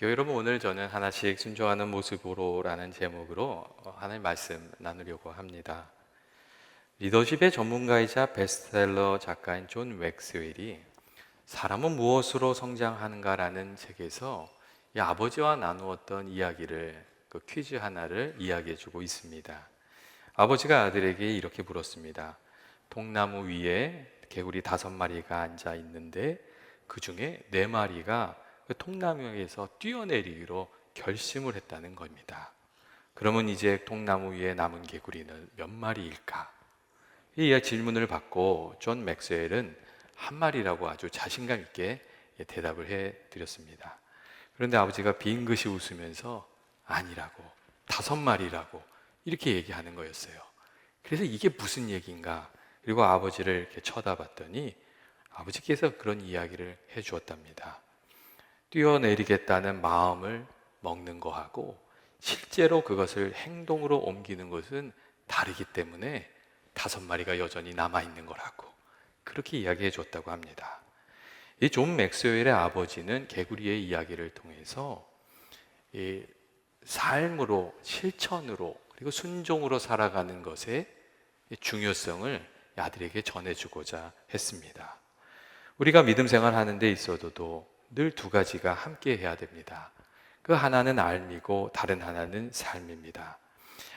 여러분 오늘 저는 하나씩 순종하는 모습으로라는 제목으로 어, 하나님 말씀 나누려고 합니다. 리더십의 전문가이자 베스트셀러 작가인 존 웩스웰이 사람은 무엇으로 성장하는가라는 책에서 이 아버지와 나누었던 이야기를 그 퀴즈 하나를 이야기해주고 있습니다. 아버지가 아들에게 이렇게 물었습니다. 통나무 위에 개구리 다섯 마리가 앉아 있는데 그 중에 네 마리가 그 통나무에서 뛰어내리기로 결심을 했다는 겁니다. 그러면 이제 통나무 위에 남은 개구리는 몇 마리일까? 이 질문을 받고 존 맥스웰은 한 마리라고 아주 자신감 있게 대답을 해 드렸습니다. 그런데 아버지가 빙긋이 웃으면서 아니라고 다섯 마리라고 이렇게 얘기하는 거였어요. 그래서 이게 무슨 얘기인가? 그리고 아버지를 이렇게 쳐다봤더니 아버지께서 그런 이야기를 해 주었답니다. 뛰어내리겠다는 마음을 먹는 거하고 실제로 그것을 행동으로 옮기는 것은 다르기 때문에 다섯 마리가 여전히 남아 있는 거라고 그렇게 이야기해 줬다고 합니다. 이 존 맥스웰의 아버지는 개구리의 이야기를 통해서 이 삶으로 실천으로 그리고 순종으로 살아가는 것의 중요성을 아들에게 전해주고자 했습니다. 우리가 믿음 생활 하는 데 있어도 늘 두 가지가 함께 해야 됩니다. 그 하나는 알미고 다른 하나는 삶입니다.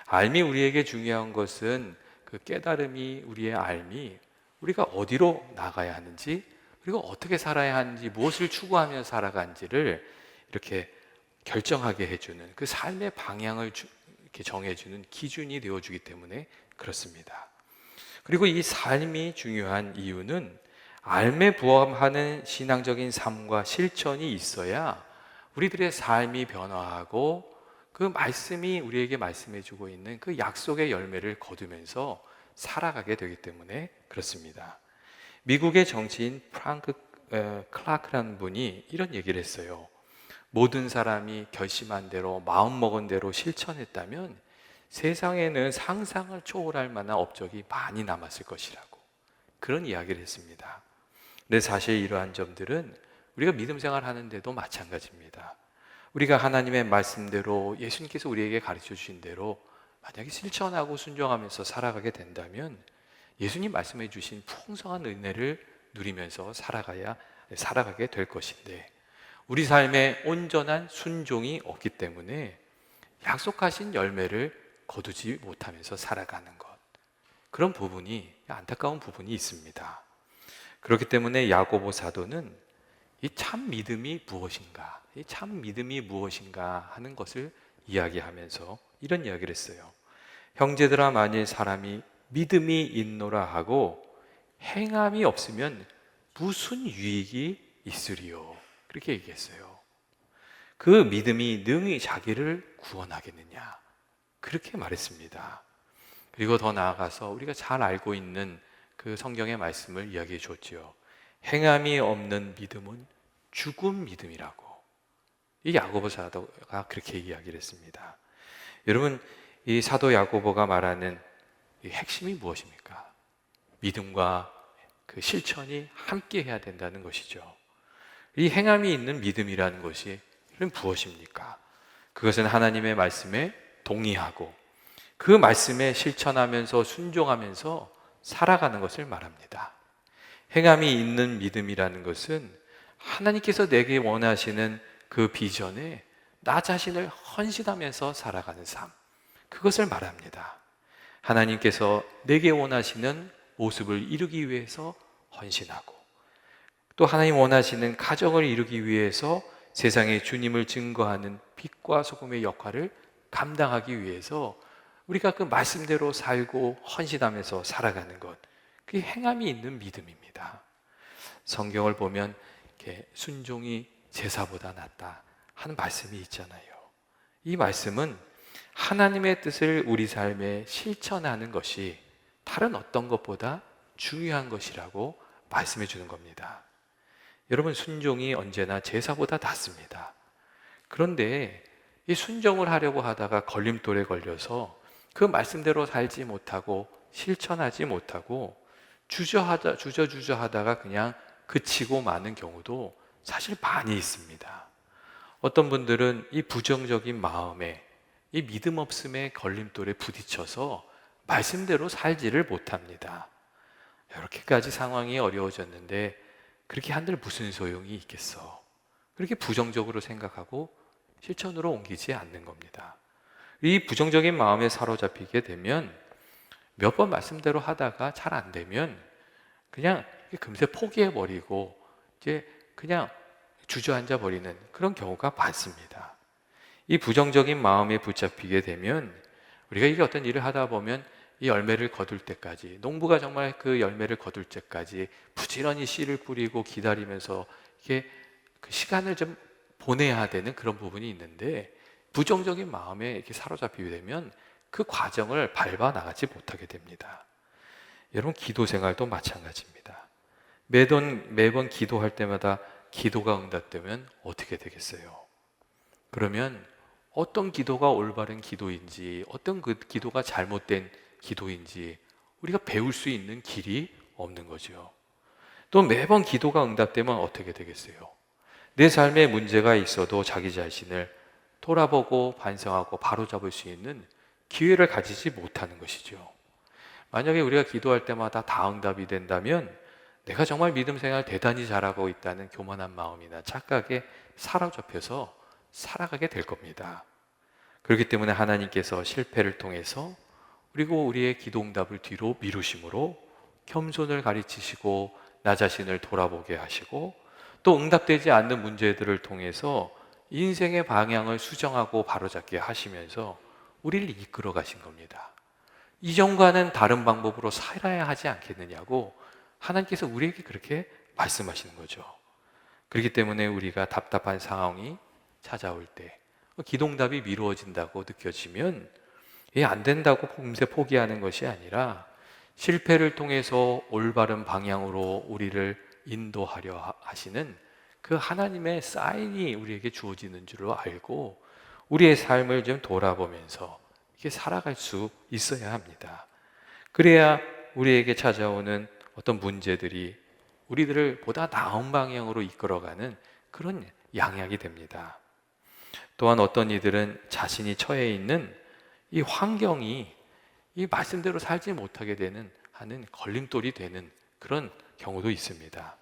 알미 우리에게 중요한 것은 그 깨달음이 우리의 알미 우리가 어디로 나가야 하는지 그리고 어떻게 살아야 하는지 무엇을 추구하며 살아간지를 이렇게 결정하게 해주는 그 삶의 방향을 주, 이렇게 정해주는 기준이 되어주기 때문에 그렇습니다. 그리고 이 삶이 중요한 이유는 알매 부합하는 신앙적인 삶과 실천이 있어야 우리들의 삶이 변화하고 그 말씀이 우리에게 말씀해 주고 있는 그 약속의 열매를 거두면서 살아가게 되기 때문에 그렇습니다. 미국의 정치인 프랑크 클라크라는 분이 이런 얘기를 했어요. 모든 사람이 결심한 대로 마음 먹은 대로 실천했다면 세상에는 상상을 초월할 만한 업적이 많이 남았을 것이라고 그런 이야기를 했습니다. 근데 사실 이러한 점들은 우리가 믿음 생활 하는데도 마찬가지입니다. 우리가 하나님의 말씀대로 예수님께서 우리에게 가르쳐 주신 대로 만약에 실천하고 순종하면서 살아가게 된다면 예수님 말씀해 주신 풍성한 은혜를 누리면서 살아가야 살아가게 될 것인데 우리 삶에 온전한 순종이 없기 때문에 약속하신 열매를 거두지 못하면서 살아가는 것 그런 부분이 안타까운 부분이 있습니다. 그렇기 때문에 야고보 사도는 이 참 믿음이 무엇인가, 이 참 믿음이 무엇인가 하는 것을 이야기하면서 이런 이야기를 했어요. 형제들아 만일 사람이 믿음이 있노라 하고 행함이 없으면 무슨 유익이 있으리요? 그렇게 얘기했어요. 그 믿음이 능히 자기를 구원하겠느냐? 그렇게 말했습니다. 그리고 더 나아가서 우리가 잘 알고 있는 그 성경의 말씀을 이야기해 줬지요. 행함이 없는 믿음은 죽은 믿음이라고. 이 야고보 사도가 그렇게 이야기를 했습니다. 여러분, 이 사도 야고보가 말하는 핵심이 무엇입니까? 믿음과 그 실천이 함께 해야 된다는 것이죠. 이 행함이 있는 믿음이라는 것이 무엇입니까? 그것은 하나님의 말씀에 동의하고 그 말씀에 실천하면서 순종하면서 살아가는 것을 말합니다. 행함이 있는 믿음이라는 것은 하나님께서 내게 원하시는 그 비전에 나 자신을 헌신하면서 살아가는 삶. 그것을 말합니다. 하나님께서 내게 원하시는 모습을 이루기 위해서 헌신하고 또 하나님 원하시는 가정을 이루기 위해서 세상에 주님을 증거하는 빛과 소금의 역할을 감당하기 위해서 우리가 그 말씀대로 살고 헌신하면서 살아가는 것, 그게 행함이 있는 믿음입니다. 성경을 보면 이렇게 순종이 제사보다 낫다 하는 말씀이 있잖아요. 이 말씀은 하나님의 뜻을 우리 삶에 실천하는 것이 다른 어떤 것보다 중요한 것이라고 말씀해 주는 겁니다. 여러분, 순종이 언제나 제사보다 낫습니다. 그런데 이 순종을 하려고 하다가 걸림돌에 걸려서 그 말씀대로 살지 못하고 실천하지 못하고 주저하다 주저주저 하다가 그냥 그치고 마는 경우도 사실 많이 있습니다. 어떤 분들은 이 부정적인 마음에 이 믿음 없음의 걸림돌에 부딪혀서 말씀대로 살지를 못합니다. 이렇게까지 상황이 어려워졌는데 그렇게 한들 무슨 소용이 있겠어? 그렇게 부정적으로 생각하고 실천으로 옮기지 않는 겁니다. 이 부정적인 마음에 사로잡히게 되면 몇 번 말씀대로 하다가 잘 안 되면 그냥 금세 포기해 버리고 이제 그냥 주저앉아 버리는 그런 경우가 많습니다. 이 부정적인 마음에 붙잡히게 되면 우리가 이게 어떤 일을 하다 보면 이 열매를 거둘 때까지 농부가 정말 그 열매를 거둘 때까지 부지런히 씨를 뿌리고 기다리면서 이게 그 시간을 좀 보내야 되는 그런 부분이 있는데 부정적인 마음에 이렇게 사로잡히게 되면 그 과정을 밟아 나가지 못하게 됩니다. 여러분 기도 생활도 마찬가지입니다. 매번 매번 기도할 때마다 기도가 응답되면 어떻게 되겠어요? 그러면 어떤 기도가 올바른 기도인지 어떤 그 기도가 잘못된 기도인지 우리가 배울 수 있는 길이 없는 거죠. 또 매번 기도가 응답되면 어떻게 되겠어요? 내 삶에 문제가 있어도 자기 자신을 돌아보고 반성하고 바로잡을 수 있는 기회를 가지지 못하는 것이죠. 만약에 우리가 기도할 때마다 다 응답이 된다면 내가 정말 믿음 생활 대단히 잘하고 있다는 교만한 마음이나 착각에 사로잡혀서 살아가게 될 겁니다. 그렇기 때문에 하나님께서 실패를 통해서 그리고 우리의 기도 응답을 뒤로 미루심으로 겸손을 가르치시고 나 자신을 돌아보게 하시고 또 응답되지 않는 문제들을 통해서 인생의 방향을 수정하고 바로잡게 하시면서 우리를 이끌어 가신 겁니다. 이전과는 다른 방법으로 살아야 하지 않겠느냐고 하나님께서 우리에게 그렇게 말씀하시는 거죠. 그렇기 때문에 우리가 답답한 상황이 찾아올 때 기동답이 미루어진다고 느껴지면 이게 안 된다고 금세 포기하는 것이 아니라 실패를 통해서 올바른 방향으로 우리를 인도하려 하시는 그 하나님의 사인이 우리에게 주어지는 줄을 알고 우리의 삶을 좀 돌아보면서 이렇게 살아갈 수 있어야 합니다. 그래야 우리에게 찾아오는 어떤 문제들이 우리들을 보다 나은 방향으로 이끌어가는 그런 양약이 됩니다. 또한 어떤 이들은 자신이 처해 있는 이 환경이 이 말씀대로 살지 못하게 되는 하는 걸림돌이 되는 그런 경우도 있습니다.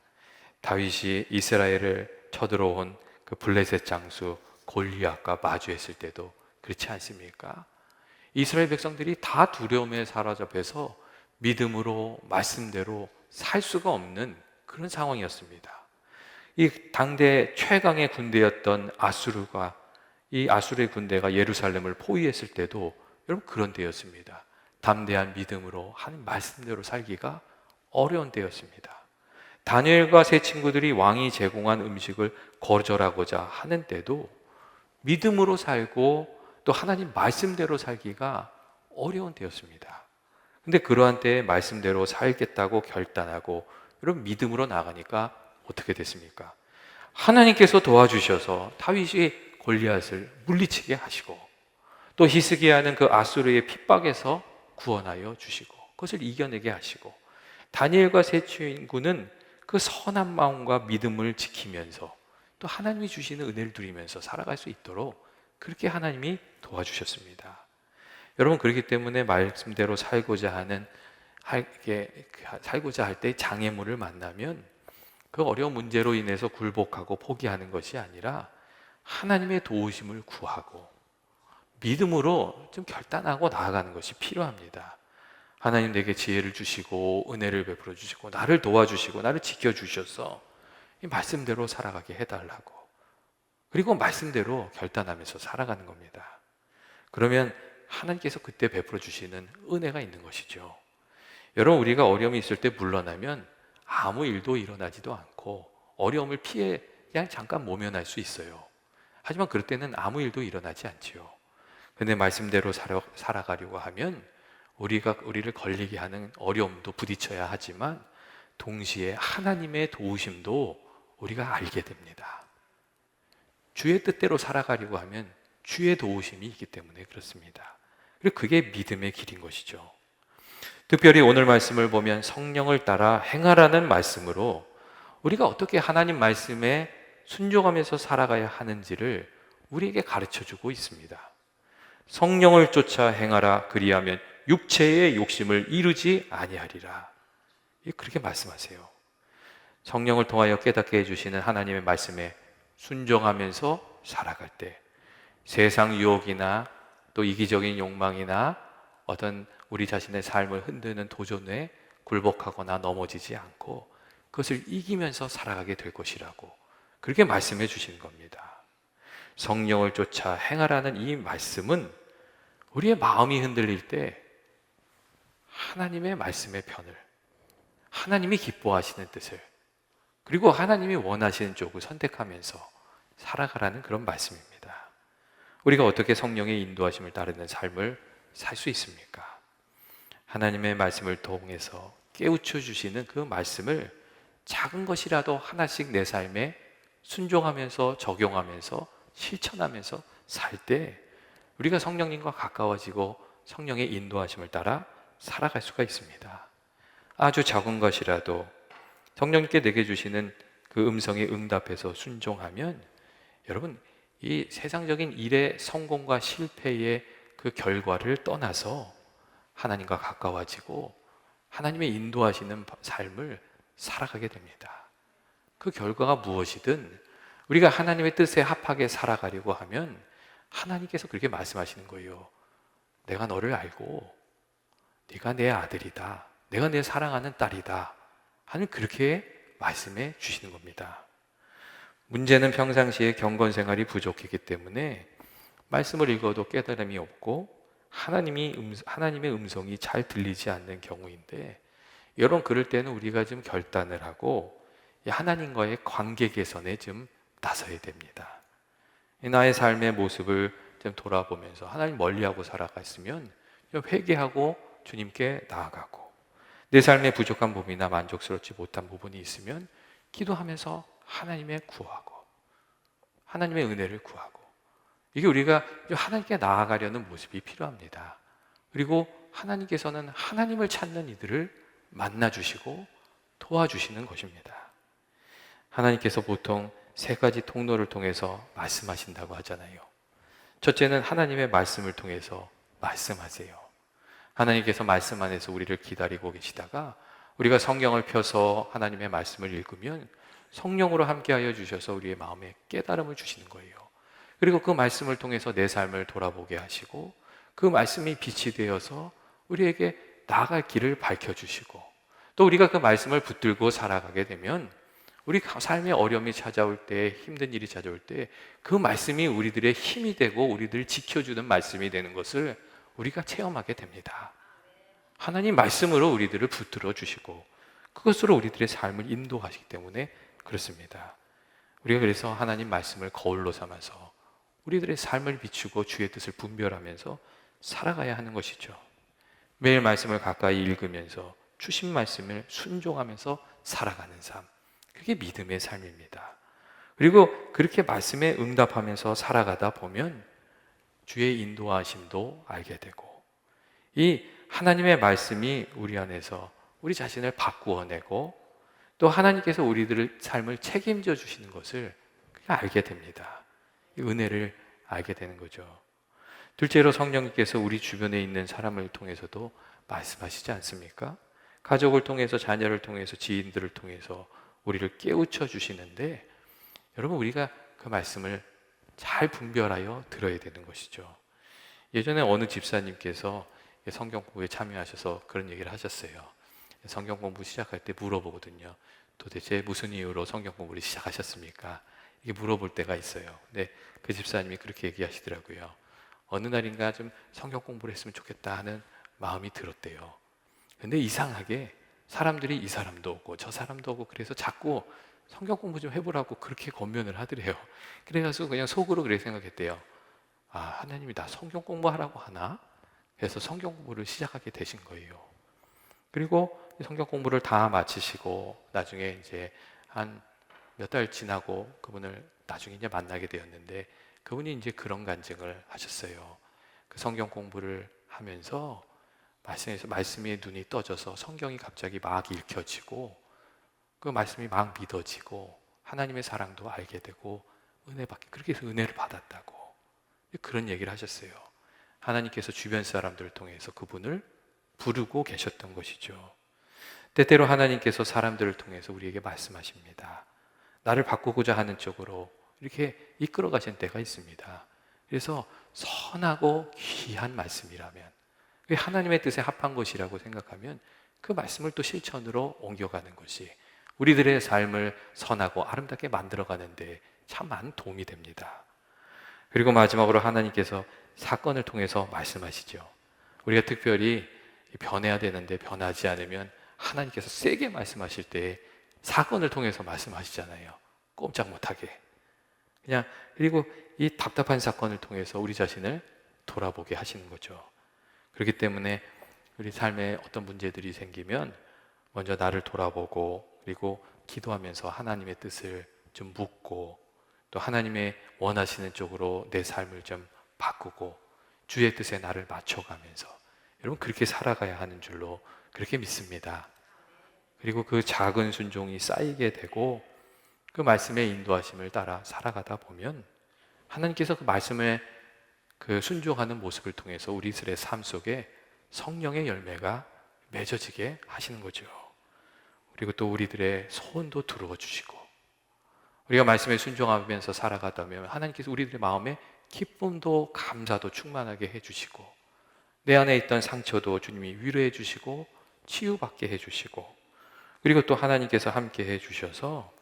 다윗이 이스라엘을 쳐들어온 그 블레셋 장수 골리앗과 마주했을 때도 그렇지 않습니까? 이스라엘 백성들이 다 두려움에 사로잡혀서 믿음으로 말씀대로 살 수가 없는 그런 상황이었습니다. 이 당대 최강의 군대였던 아수르가 이 아수르의 군대가 예루살렘을 포위했을 때도 여러분 그런 때였습니다. 담대한 믿음으로 한 말씀대로 살기가 어려운 때였습니다. 다니엘과 세 친구들이 왕이 제공한 음식을 거절하고자 하는 때도 믿음으로 살고 또 하나님 말씀대로 살기가 어려운 때였습니다. 근데 그러한 때에 말씀대로 살겠다고 결단하고 여러분 믿음으로 나가니까 어떻게 됐습니까? 하나님께서 도와주셔서 다윗이 골리앗을 물리치게 하시고 또 히스기야는 그 아수르의 핍박에서 구원하여 주시고 그것을 이겨내게 하시고 다니엘과 세 친구는 그 선한 마음과 믿음을 지키면서 또 하나님이 주시는 은혜를 누리면서 살아갈 수 있도록 그렇게 하나님이 도와주셨습니다. 여러분 그렇기 때문에 말씀대로 살고자 하는 할게 살고자 할 때 장애물을 만나면 그 어려운 문제로 인해서 굴복하고 포기하는 것이 아니라 하나님의 도우심을 구하고 믿음으로 좀 결단하고 나아가는 것이 필요합니다. 하나님 내게 지혜를 주시고 은혜를 베풀어 주시고 나를 도와주시고 나를 지켜 주셔서 이 말씀대로 살아가게 해달라고 그리고 말씀대로 결단하면서 살아가는 겁니다. 그러면 하나님께서 그때 베풀어 주시는 은혜가 있는 것이죠. 여러분 우리가 어려움이 있을 때 물러나면 아무 일도 일어나지도 않고 어려움을 피해 그냥 잠깐 모면할 수 있어요. 하지만 그럴 때는 아무 일도 일어나지 않지요. 근데 말씀대로 살아, 살아가려고 하면 우리가 우리를 걸리게 하는 어려움도 부딪혀야 하지만 동시에 하나님의 도우심도 우리가 알게 됩니다. 주의 뜻대로 살아가려고 하면 주의 도우심이 있기 때문에 그렇습니다. 그리고 그게 믿음의 길인 것이죠. 특별히 오늘 말씀을 보면 성령을 따라 행하라는 말씀으로 우리가 어떻게 하나님 말씀에 순종하면서 살아가야 하는지를 우리에게 가르쳐 주고 있습니다. 성령을 쫓아 행하라 그리하면 육체의 욕심을 이루지 아니하리라. 예, 그렇게 말씀하세요. 성령을 통하여 깨닫게 해주시는 하나님의 말씀에 순종하면서 살아갈 때 세상 유혹이나 또 이기적인 욕망이나 어떤 우리 자신의 삶을 흔드는 도전에 굴복하거나 넘어지지 않고 그것을 이기면서 살아가게 될 것이라고 그렇게 말씀해 주시는 겁니다. 성령을 쫓아 행하라는 이 말씀은 우리의 마음이 흔들릴 때 하나님의 말씀의 편을 하나님이 기뻐하시는 뜻을 그리고 하나님이 원하시는 쪽을 선택하면서 살아가라는 그런 말씀입니다. 우리가 어떻게 성령의 인도하심을 따르는 삶을 살 수 있습니까? 하나님의 말씀을 통해서 깨우쳐 주시는 그 말씀을 작은 것이라도 하나씩 내 삶에 순종하면서 적용하면서 실천하면서 살 때 우리가 성령님과 가까워지고 성령의 인도하심을 따라 살아갈 수가 있습니다. 아주 작은 것이라도 성령님께 내게 주시는 그 음성에 응답해서 순종하면 여러분 이 세상적인 일의 성공과 실패의 그 결과를 떠나서 하나님과 가까워지고 하나님의 인도하시는 삶을 살아가게 됩니다. 그 결과가 무엇이든 우리가 하나님의 뜻에 합하게 살아가려고 하면 하나님께서 그렇게 말씀하시는 거예요. 내가 너를 알고 네가 내 아들이다. 내가 내 사랑하는 딸이다. 하는 그렇게 말씀해 주시는 겁니다. 문제는 평상시에 경건 생활이 부족했기 때문에 말씀을 읽어도 깨달음이 없고 하나님이 음, 하나님의 음성이 잘 들리지 않는 경우인데 여러분 그럴 때는 우리가 좀 결단을 하고 하나님과의 관계 개선에 좀 나서야 됩니다. 나의 삶의 모습을 좀 돌아보면서 하나님 멀리하고 살아갔으면 좀 회개하고 주님께 나아가고 내 삶의 부족한 부분이나 만족스럽지 못한 부분이 있으면 기도하면서 하나님의 구하고 하나님의 은혜를 구하고 이게 우리가 하나님께 나아가려는 모습이 필요합니다. 그리고 하나님께서는 하나님을 찾는 이들을 만나 주시고 도와주시는 것입니다. 하나님께서 보통 세 가지 통로를 통해서 말씀하신다고 하잖아요. 첫째는 하나님의 말씀을 통해서 말씀하세요. 하나님께서 말씀 안에서 우리를 기다리고 계시다가 우리가 성경을 펴서 하나님의 말씀을 읽으면 성령으로 함께하여 주셔서 우리의 마음에 깨달음을 주시는 거예요. 그리고 그 말씀을 통해서 내 삶을 돌아보게 하시고 그 말씀이 빛이 되어서 우리에게 나아갈 길을 밝혀주시고 또 우리가 그 말씀을 붙들고 살아가게 되면 우리 삶의 어려움이 찾아올 때, 힘든 일이 찾아올 때, 그 말씀이 우리들의 힘이 되고 우리들을 지켜주는 말씀이 되는 것을 우리가 체험하게 됩니다. 하나님 말씀으로 우리들을 붙들어 주시고, 그것으로 우리들의 삶을 인도하시기 때문에 그렇습니다. 우리가 그래서 하나님 말씀을 거울로 삼아서 우리들의 삶을 비추고 주의 뜻을 분별하면서 살아가야 하는 것이죠. 매일 말씀을 가까이 읽으면서 주신 말씀을 순종하면서 살아가는 삶. 그게 믿음의 삶입니다. 그리고 그렇게 말씀에 응답하면서 살아가다 보면 주의 인도하심도 알게 되고 이 하나님의 말씀이 우리 안에서 우리 자신을 바꾸어내고 또 하나님께서 우리들의 삶을 책임져 주시는 것을 알게 됩니다. 은혜를 알게 되는 거죠. 둘째로 성령님께서 우리 주변에 있는 사람을 통해서도 말씀하시지 않습니까? 가족을 통해서, 자녀를 통해서, 지인들을 통해서 우리를 깨우쳐 주시는데 여러분 우리가 그 말씀을 잘 분별하여 들어야 되는 것이죠. 예전에 어느 집사님께서 성경 공부에 참여하셔서 그런 얘기를 하셨어요. 성경 공부 시작할 때 물어보거든요. 도대체 무슨 이유로 성경 공부를 시작하셨습니까? 이게 물어볼 때가 있어요. 근데 그 집사님이 그렇게 얘기하시더라고요. 어느 날인가 좀 성경 공부를 했으면 좋겠다 하는 마음이 들었대요. 근데 이상하게 사람들이 이 사람도 오고 저 사람도 오고 그래서 자꾸 성경 공부 좀 해보라고 그렇게 권면을 하더래요. 그래가지고 그냥 속으로 그렇게 생각했대요. 아, 하나님이 나 성경 공부하라고 하나? 그래서 성경 공부를 시작하게 되신 거예요. 그리고 성경 공부를 다 마치시고 나중에 이제 한 몇 달 지나고 그분을 나중에 이제 만나게 되었는데 그분이 이제 그런 간증을 하셨어요. 그 성경 공부를 하면서 말씀에서 말씀의 눈이 떠져서 성경이 갑자기 막 읽혀지고 그 말씀이 막 믿어지고 하나님의 사랑도 알게 되고 은혜 받게 그렇게 해서 은혜를 받았다고 그런 얘기를 하셨어요. 하나님께서 주변 사람들을 통해서 그분을 부르고 계셨던 것이죠. 때때로 하나님께서 사람들을 통해서 우리에게 말씀하십니다. 나를 바꾸고자 하는 쪽으로 이렇게 이끌어 가신 때가 있습니다. 그래서 선하고 귀한 말씀이라면 하나님의 뜻에 합한 것이라고 생각하면 그 말씀을 또 실천으로 옮겨가는 것이 우리들의 삶을 선하고 아름답게 만들어가는데 참 많은 도움이 됩니다. 그리고 마지막으로 하나님께서 사건을 통해서 말씀하시죠. 우리가 특별히 변해야 되는데 변하지 않으면 하나님께서 세게 말씀하실 때 사건을 통해서 말씀하시잖아요. 꼼짝 못하게. 그냥 그리고 이 답답한 사건을 통해서 우리 자신을 돌아보게 하시는 거죠. 그렇기 때문에 우리 삶에 어떤 문제들이 생기면 먼저 나를 돌아보고 그리고 기도하면서 하나님의 뜻을 좀 묻고 또 하나님의 원하시는 쪽으로 내 삶을 좀 바꾸고 주의 뜻에 나를 맞춰가면서 여러분 그렇게 살아가야 하는 줄로 그렇게 믿습니다. 그리고 그 작은 순종이 쌓이게 되고 그 말씀의 인도하심을 따라 살아가다 보면 하나님께서 그 말씀에 그 순종하는 모습을 통해서 우리들의 삶 속에 성령의 열매가 맺어지게 하시는 거죠. 그리고 또 우리들의 소원도 들어와 주시고 우리가 말씀에 순종하면서 살아가다면 하나님께서 우리들의 마음에 기쁨도 감사도 충만하게 해주시고 내 안에 있던 상처도 주님이 위로해 주시고 치유받게 해 주시고 그리고 또 하나님께서 함께 해 주셔서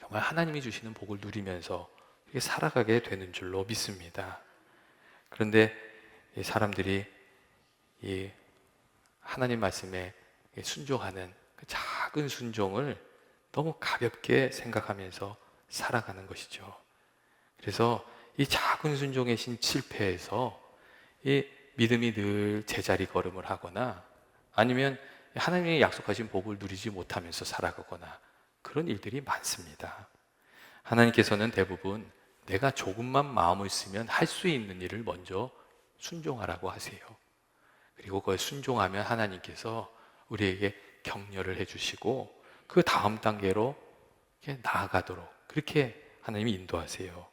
정말 하나님이 주시는 복을 누리면서 살아가게 되는 줄로 믿습니다. 그런데 사람들이 이 하나님 말씀에 순종하는 그 작은 순종을 너무 가볍게 생각하면서 살아가는 것이죠. 그래서 이 작은 순종의 신 실패에서 이 믿음이 늘 제자리 걸음을 하거나 아니면 하나님이 약속하신 복을 누리지 못하면서 살아가거나 그런 일들이 많습니다. 하나님께서는 대부분 내가 조금만 마음을 쓰면 할 수 있는 일을 먼저 순종하라고 하세요. 그리고 그걸 순종하면 하나님께서 우리에게 격려를 해주시고 그 다음 단계로 나아가도록 그렇게 하나님이 인도하세요.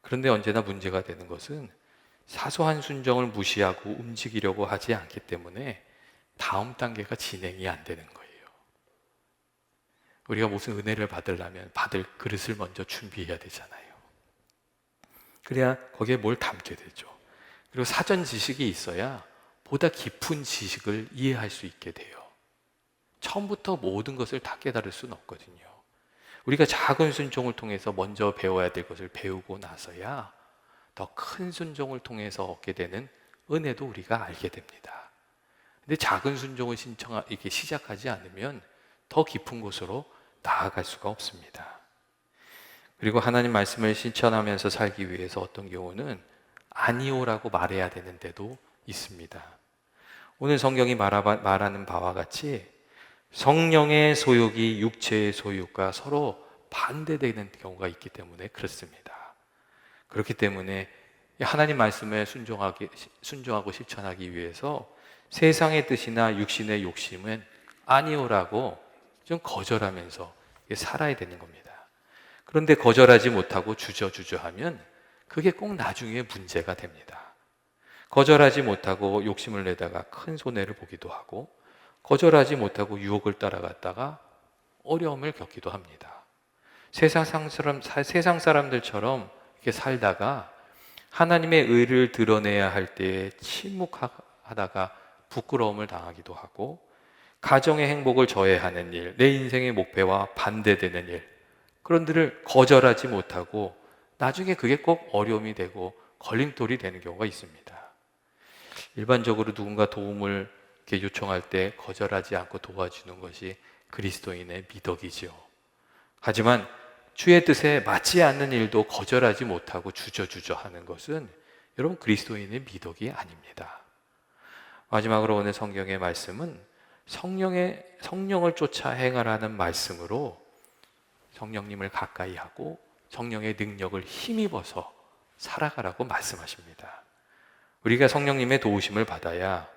그런데 언제나 문제가 되는 것은 사소한 순정을 무시하고 움직이려고 하지 않기 때문에 다음 단계가 진행이 안 되는 거예요. 우리가 무슨 은혜를 받으려면 받을 그릇을 먼저 준비해야 되잖아요. 그래야 거기에 뭘 담게 되죠. 그리고 사전 지식이 있어야 보다 깊은 지식을 이해할 수 있게 돼요. 처음부터 모든 것을 다 깨달을 수는 없거든요. 우리가 작은 순종을 통해서 먼저 배워야 될 것을 배우고 나서야 더 큰 순종을 통해서 얻게 되는 은혜도 우리가 알게 됩니다. 근데 작은 순종을 신청 이렇게 시작하지 않으면 더 깊은 곳으로 나아갈 수가 없습니다. 그리고 하나님 말씀을 실천하면서 살기 위해서 어떤 경우는 아니오라고 말해야 되는데도 있습니다. 오늘 성경이 말하는 바와 같이 성령의 소욕이 육체의 소욕과 서로 반대되는 경우가 있기 때문에 그렇습니다. 그렇기 때문에 하나님 말씀에 순종하기, 순종하고 실천하기 위해서 세상의 뜻이나 육신의 욕심은 아니오라고 좀 거절하면서 살아야 되는 겁니다. 그런데 거절하지 못하고 주저주저하면 그게 꼭 나중에 문제가 됩니다. 거절하지 못하고 욕심을 내다가 큰 손해를 보기도 하고 거절하지 못하고 유혹을 따라갔다가 어려움을 겪기도 합니다. 세상 사람, 세상 사람들처럼 이렇게 살다가 하나님의 의를 드러내야 할 때에 침묵하다가 부끄러움을 당하기도 하고 가정의 행복을 저해하는 일, 내 인생의 목표와 반대되는 일, 그런 들을 거절하지 못하고 나중에 그게 꼭 어려움이 되고 걸림돌이 되는 경우가 있습니다. 일반적으로 누군가 도움을 요청할 때 거절하지 않고 도와주는 것이 그리스도인의 미덕이죠. 하지만 주의 뜻에 맞지 않는 일도 거절하지 못하고 주저주저 하는 것은 여러분 그리스도인의 미덕이 아닙니다. 마지막으로 오늘 성경의 말씀은 성령의 성령을 쫓아 행하라는 말씀으로 성령님을 가까이 하고 성령의 능력을 힘입어서 살아가라고 말씀하십니다. 우리가 성령님의 도우심을 받아야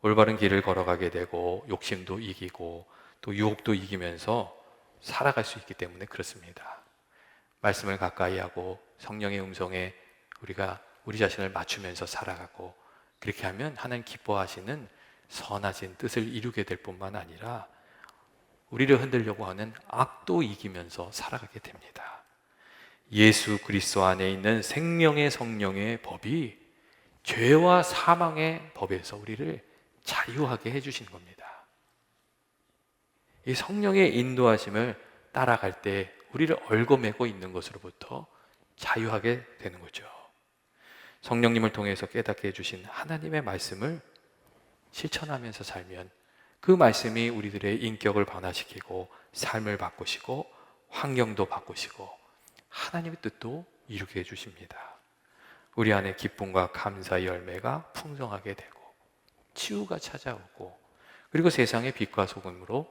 올바른 길을 걸어가게 되고 욕심도 이기고 또 유혹도 이기면서 살아갈 수 있기 때문에 그렇습니다. 말씀을 가까이 하고 성령의 음성에 우리가 우리 자신을 맞추면서 살아가고 그렇게 하면 하나님 기뻐하시는 선하신 뜻을 이루게 될 뿐만 아니라 우리를 흔들려고 하는 악도 이기면서 살아가게 됩니다. 예수 그리스도 안에 있는 생명의 성령의 법이 죄와 사망의 법에서 우리를 자유하게 해주신 겁니다. 이 성령의 인도하심을 따라갈 때 우리를 얽어매고 있는 것으로부터 자유하게 되는 거죠. 성령님을 통해서 깨닫게 해주신 하나님의 말씀을 실천하면서 살면 그 말씀이 우리들의 인격을 변화시키고 삶을 바꾸시고 환경도 바꾸시고 하나님의 뜻도 이루게 해주십니다. 우리 안에 기쁨과 감사의 열매가 풍성하게 되고 치유가 찾아오고 그리고 세상의 빛과 소금으로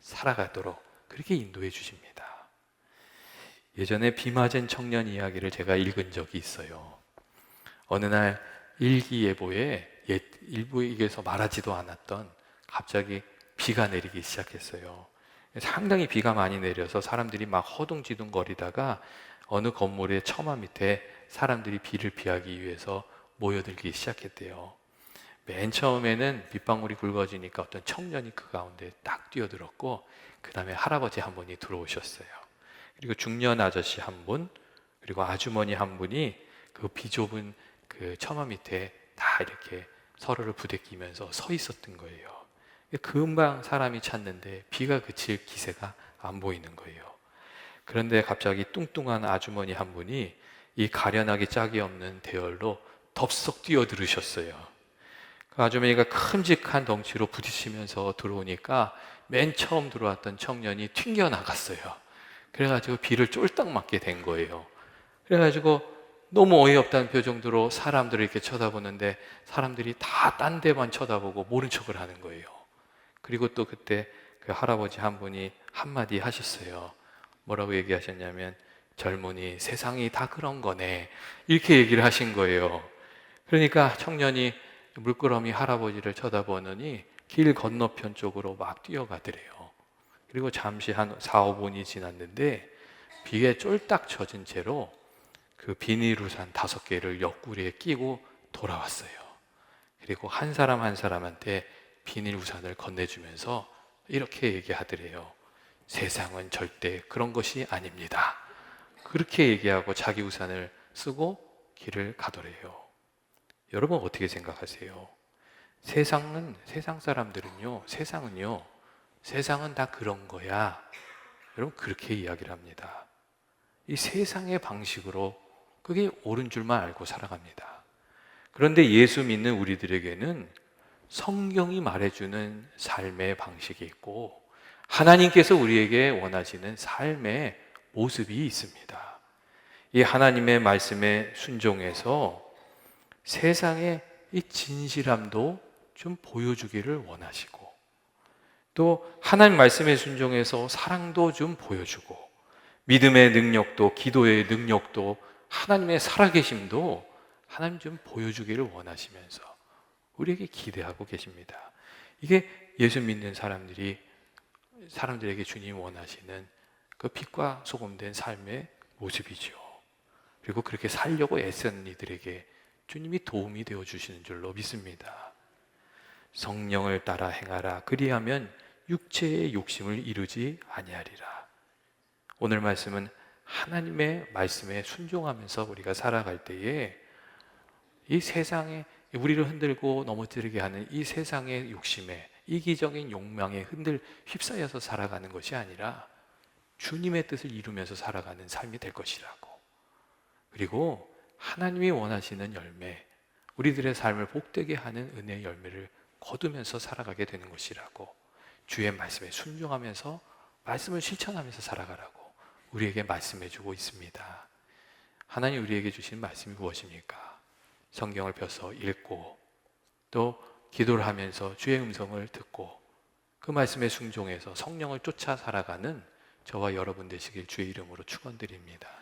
살아가도록 그렇게 인도해 주십니다. 예전에 비 맞은 청년 이야기를 제가 읽은 적이 있어요. 어느 날 일기예보에 일부에서 말하지도 않았던 갑자기 비가 내리기 시작했어요. 상당히 비가 많이 내려서 사람들이 막 허둥지둥거리다가 어느 건물의 처마 밑에 사람들이 비를 피하기 위해서 모여들기 시작했대요. 맨 처음에는 빗방울이 굵어지니까 어떤 청년이 그 가운데 딱 뛰어들었고 그 다음에 할아버지 한 분이 들어오셨어요. 그리고 중년 아저씨 한 분, 그리고 아주머니 한 분이 그 비좁은 그 처마 밑에 다 이렇게 서로를 부대끼면서 서 있었던 거예요. 금방 사람이 찾는데 비가 그칠 기세가 안 보이는 거예요. 그런데 갑자기 뚱뚱한 아주머니 한 분이 이 가련하기 짝이 없는 대열로 덥석 뛰어들으셨어요. 그 아주머니가 큼직한 덩치로 부딪히면서 들어오니까 맨 처음 들어왔던 청년이 튕겨 나갔어요. 그래가지고 비를 쫄딱 맞게 된 거예요. 그래가지고 너무 어이없다는 표정으로 사람들을 이렇게 쳐다보는데 사람들이 다 딴 데만 쳐다보고 모른 척을 하는 거예요. 그리고 또 그때 그 할아버지 한 분이 한마디 하셨어요. 뭐라고 얘기하셨냐면 젊은이 세상이 다 그런 거네. 이렇게 얘기를 하신 거예요. 그러니까 청년이 물끄러미 할아버지를 쳐다보느니 길 건너편 쪽으로 막 뛰어가더래요. 그리고 잠시 한 4, 5분이 지났는데 비에 쫄딱 젖은 채로 그 비닐우산 다섯 개를 옆구리에 끼고 돌아왔어요. 그리고 한 사람 한 사람한테 비닐우산을 건네주면서 이렇게 얘기하더래요. 세상은 절대 그런 것이 아닙니다. 그렇게 얘기하고 자기 우산을 쓰고 길을 가더래요. 여러분 어떻게 생각하세요? 세상은 세상 사람들은요, 세상은요, 세상은 다 그런 거야. 여러분 그렇게 이야기를 합니다. 이 세상의 방식으로 그게 옳은 줄만 알고 살아갑니다. 그런데 예수 믿는 우리들에게는 성경이 말해주는 삶의 방식이 있고 하나님께서 우리에게 원하시는 삶의 모습이 있습니다. 이 하나님의 말씀에 순종해서 세상의 이 진실함도 좀 보여주기를 원하시고 또 하나님 말씀에 순종해서 사랑도 좀 보여주고 믿음의 능력도 기도의 능력도 하나님의 살아계심도 하나님 좀 보여주기를 원하시면서 우리에게 기대하고 계십니다. 이게 예수 믿는 사람들이 사람들에게 주님 원하시는 그 빛과 소금 된 삶의 모습이죠. 그리고 그렇게 살려고 애쓰는 이들에게 주님이 도움이 되어 주시는 줄로 믿습니다. 성령을 따라 행하라. 그리하면 육체의 욕심을 이루지 아니하리라. 오늘 말씀은 하나님의 말씀에 순종하면서 우리가 살아갈 때에 이 세상에 우리를 흔들고 넘어뜨리게 하는 이 세상의 욕심에 이기적인 욕망에 흔들 휩싸여서 살아가는 것이 아니라 주님의 뜻을 이루면서 살아가는 삶이 될 것이라고. 그리고 하나님이 원하시는 열매, 우리들의 삶을 복되게 하는 은혜의 열매를 거두면서 살아가게 되는 것이라고. 주의 말씀에 순종하면서 말씀을 실천하면서 살아가라고 우리에게 말씀해 주고 있습니다. 하나님 우리에게 주신 말씀이 무엇입니까? 성경을 펴서 읽고 또 기도를 하면서 주의 음성을 듣고 그 말씀에 순종해서 성령을 쫓아 살아가는 저와 여러분 되시길 주의 이름으로 축원드립니다.